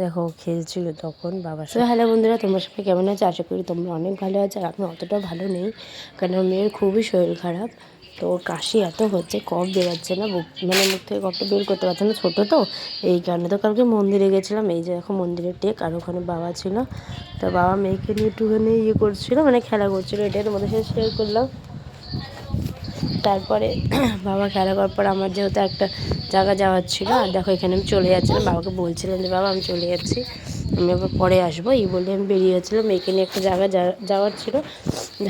দেখো, খেলছিল তখন বাবার সাথে হ্যালো বন্ধুরা, তোমার সবাই কেমন আছে? আশা করি তোমরা অনেক ভালো আছো আর আমি অতটা ভালো নেই, কারণ মেয়ের খুবই শরীর খারাপ। তো ওর কাশি এত হচ্ছে, কফ বেরোচ্ছে না মানে মুখ থেকে কফটা বের করতে পারছে না, ছোটো তো, এই কারণে তো কালকে মন্দিরে গেছিলাম, এই যে এখন মন্দিরের টেক আর ওখানে বাবা ছিল। তো বাবা মেয়েকে নিয়ে একটুখানি ইয়ে করছিল মানে খেলা করছিল, এটাই তোমাদের সাথে শেয়ার করলাম। তারপরে বাবা খেলা করার পর আমার যেহেতু একটা জায়গা যাওয়ার ছিল, আর দেখো এখানে আমি চলে যাচ্ছিলাম। বাবাকে বলছিলাম যে, বাবা, আমি চলে যাচ্ছি। আমি আবার পরে আসব। এই বলে আমি বেরিয়ে যাচ্ছিলাম এখানে একটা জায়গা যাওয়ার ছিল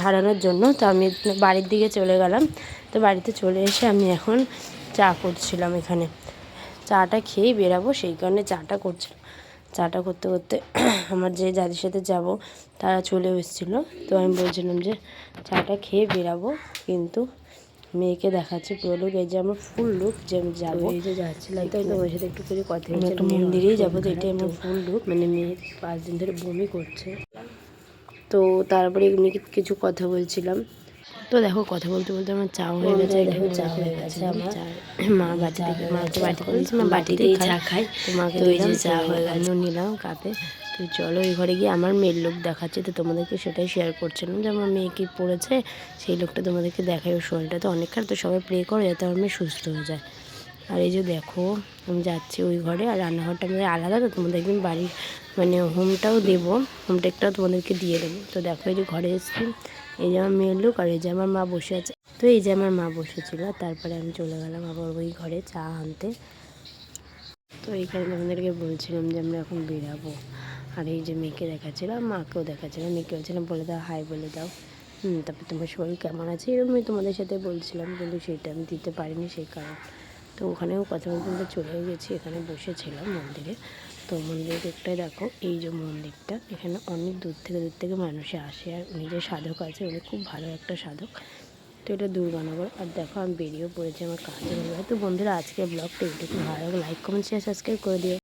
হারানোর জন্য। তো আমি বাড়ির দিকে চলে গেলাম। তো বাড়িতে চলে এসে আমি এখন চা করছিলাম এখানে। চাটা খেয়েই বেরাবো, সেই কারণে চাটা করছিলাম। চাটা করতে করতে আমার যে যাদের সাথে যাব, তারা চলে এসেছিল। তো আমি বলছিলাম যে, চাটা খেয়ে বেরাবো। কিন্তু মেয়েকে দেখাচ্ছে পুরো লুক এই যে আমার ফুল লুক যে আমি যাব। এই যে যাচ্ছিলাম তাই তো ওর সাথে একটু করে কথা হয়েছে একটা মন্দিরেই যাব তো এটাই আমার ফুল লুক মানে মেয়ে পাঁচ দিন ধরে বমি করছে। তো তারপরে এমনি কিছু কথা বলছিলাম। তো দেখো কথা বলতে বলতে আমার চা হয়ে গেছে। দেখো চা হয়ে গেছে। আমার মা বাটি থেকে মা তো বাটি করেছে মা বাটিতেই চা খাই। তো মাকে ওই যে চা হয়ে গেল নিলাম কাপে। তো চলো এই ঘরে গিয়ে আমার মেয়ের লোক দেখাচ্ছে। তো তোমাদেরকে সেটাই শেয়ার করছিলাম যে আমার মেয়ে কি পড়েছে? সেই লোকটা তোমাদেরকে দেখাই ওর শরীরটা তো অনেক খারাপ তো সবাই প্রে করো যাতে আমার মেয়ে সুস্থ হয়ে যায়। আর এই যে দেখো, আমি যাচ্ছি ওই ঘরে, আর রান্নাঘরটা আমাদের আলাদা, তো তোমাদের একদিন বাড়ির মানে হোমটাও দেবো। হোমটেকটাও তোমাদেরকে দিয়ে দেবো। তো দেখো, এই যে ঘরে এসেছি। এই যে আমার মেয়ের লোক আর এই যে আমার মা বসে আছে। তো এই যে আমার মা বসেছিল তারপরে আমি চলে গেলাম আবার ওই ঘরে চা আনতে। তো এই কারণে আমাদেরকে বলছিলাম যে আমরা এখন বেরাবো। আর এই যে মেয়েকে দেখাচ্ছিলাম মাকেও দেখাচ্ছিলাম। মেয়েকে বলছিলাম, বলে দাও, হাই বলে দাও। হুম, তারপর তোমার শরীর কেমন আছে? এরকম আমি তোমাদের সাথে বলছিলাম, কিন্তু সেটা আমি দিতে পারিনি সেই কারণ। তো ওখানেও কথা বলতে চলে গেছি, এখানে বসেছিলাম মন্দিরে। তো মন্দিরের দিকটাই দেখো, এই যে মন্দিরটা, এখানে অনেক দূর থেকে দূর থেকে মানুষে আসে আর উনি যে সাধক আছে উনি খুব ভালো একটা সাধক। তো এটা দুর্গানগর আর দেখো, আমি বেরিয়েও পড়েছি আমার কাজে তো বন্ধুরা আজকে ব্লগটা এইটুকু ভালো লাইক কমেন্ট শেয়ার সাবস্ক্রাইব করে দিও।